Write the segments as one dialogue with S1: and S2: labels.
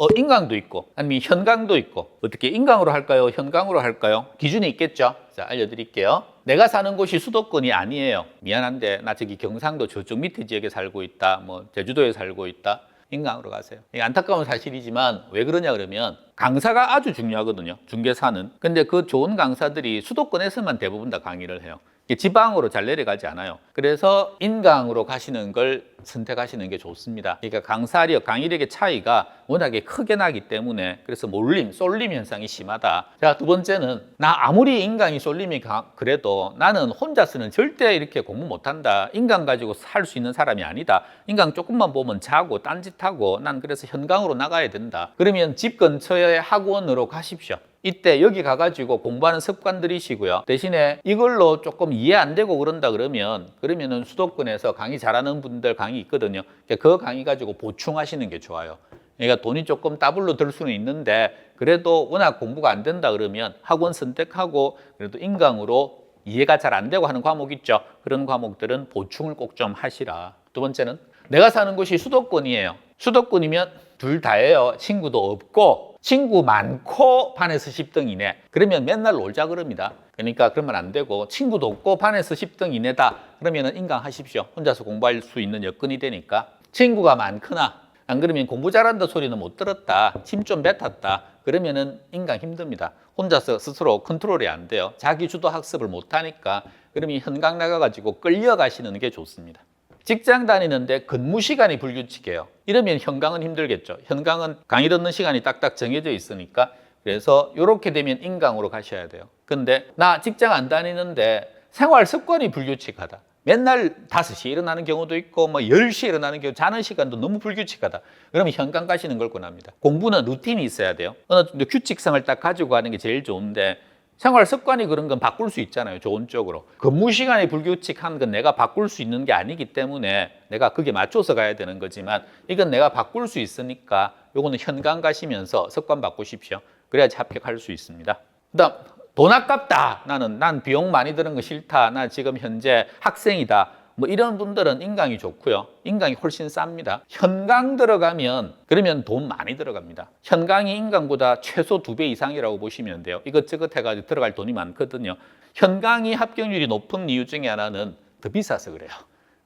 S1: 어, 인강도 있고 아니면 현강도 있고 어떻게 인강으로 할까요? 현강으로 할까요? 기준이 있겠죠. 자, 알려드릴게요. 내가 사는 곳이 수도권이 아니에요. 미안한데 나 저기 경상도 저쪽 밑에 지역에 살고 있다. 뭐 제주도에 살고 있다. 인강으로 가세요. 안타까운 사실이지만 왜 그러냐 그러면 강사가 아주 중요하거든요. 중개사는. 근데 그 좋은 강사들이 수도권에서만 대부분 다 강의를 해요. 지방으로 잘 내려가지 않아요. 그래서 인강으로 가시는 걸 선택하시는 게 좋습니다. 그러니까 강사력, 강의력의 차이가 워낙에 크게 나기 때문에 그래서 몰림, 쏠림 현상이 심하다. 자, 두 번째는 나 아무리 인강이 쏠림이 가- 그래도 나는 혼자서는 절대 이렇게 공부 못한다. 인강 가지고 살 수 있는 사람이 아니다. 인강 조금만 보면 자고 딴짓하고 난 그래서 현강으로 나가야 된다. 그러면 집 근처 의 학원으로 가십시오. 이때 여기 가가지고 공부하는 습관 들이시고요. 대신에 이걸로 조금 이해 안 되고 그런다 그러면 그러면은 수도권에서 강의 잘하는 분들 강의 있거든요. 그 강의 가지고 보충하시는 게 좋아요. 그러니까 돈이 조금 따블로 들 수는 있는데 그래도 워낙 공부가 안 된다 그러면 학원 선택하고 그래도 인강으로 이해가 잘 안 되고 하는 과목 있죠. 그런 과목들은 보충을 꼭 좀 하시라. 두 번째는 내가 사는 곳이 수도권이에요. 수도권이면 둘 다예요. 친구도 없고 친구 많고 반에서 10등 이내. 그러면 맨날 놀자 그럽니다. 그러니까 그러면 안 되고 친구도 없고 반에서 10등 이내다. 그러면은 인강하십시오. 혼자서 공부할 수 있는 여건이 되니까 친구가 많거나 안 그러면 공부 잘한다 소리는 못 들었다. 침 좀 뱉었다. 그러면은 인강 힘듭니다. 혼자서 스스로 컨트롤이 안 돼요. 자기 주도 학습을 못 하니까 그러면 현강 나가가지고 끌려가시는 게 좋습니다. 직장 다니는데 근무 시간이 불규칙해요. 이러면 현강은 힘들겠죠. 현강은 강의 듣는 시간이 딱딱 정해져 있으니까 그래서 이렇게 되면 인강으로 가셔야 돼요. 근데 나 직장 안 다니는데 생활 습관이 불규칙하다. 맨날 5시에 일어나는 경우도 있고 뭐 10시에 일어나는 경우 자는 시간도 너무 불규칙하다. 그러면 현강 가시는 걸 권합니다. 공부는 루틴이 있어야 돼요. 어느 정도 규칙성을 딱 가지고 가는 게 제일 좋은데 생활 습관이 그런 건 바꿀 수 있잖아요. 좋은 쪽으로. 근무 시간이 불규칙한 건 내가 바꿀 수 있는 게 아니기 때문에 내가 그게 맞춰서 가야 되는 거지만 이건 내가 바꿀 수 있으니까 요거는 현강 가시면서 습관 바꾸십시오. 그래야지 합격할 수 있습니다. 그다음 돈 아깝다. 나는 난 비용 많이 드는 거 싫다. 나 지금 현재 학생이다. 뭐 이런 분들은 인강이 좋고요. 인강이 훨씬 쌉니다. 현강 들어가면 그러면 돈 많이 들어갑니다. 현강이 인강보다 최소 두 배 이상이라고 보시면 돼요. 이것저것 해가지고 들어갈 돈이 많거든요. 현강이 합격률이 높은 이유 중에 하나는 더 비싸서 그래요.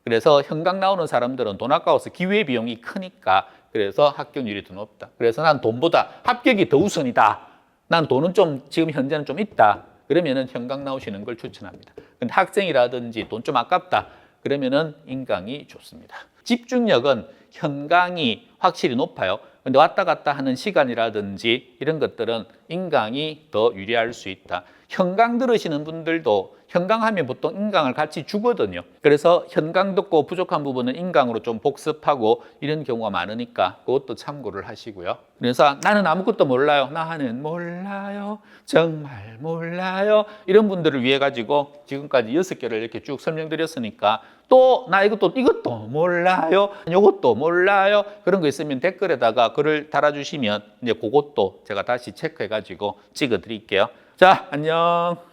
S1: 그래서 현강 나오는 사람들은 돈 아까워서 기회 비용이 크니까 그래서 합격률이 더 높다. 그래서 난 돈보다 합격이 더 우선이다. 난 돈은 좀 지금 현재는 좀 있다. 그러면은 현강 나오시는 걸 추천합니다. 근데 학생이라든지 돈 좀 아깝다. 그러면은 인강이 좋습니다. 집중력은 현강이 확실히 높아요. 근데 왔다 갔다 하는 시간이라든지 이런 것들은 인강이 더 유리할 수 있다. 현강 들으시는 분들도 현강하면 보통 인강을 같이 주거든요. 그래서 현강 듣고 부족한 부분은 인강으로 좀 복습하고 이런 경우가 많으니까 그것도 참고를 하시고요. 그래서 나는 아무것도 몰라요. 나는 몰라요. 정말 몰라요. 이런 분들을 위해 가지고 지금까지 여섯 개를 이렇게 쭉 설명드렸으니까 또 나 이것도 이것도 몰라요. 이것도 몰라요. 그런 거 있으면 댓글에다가 글을 달아주시면 이제 그것도 제가 다시 체크해 가지고 찍어 드릴게요. 자, 안녕.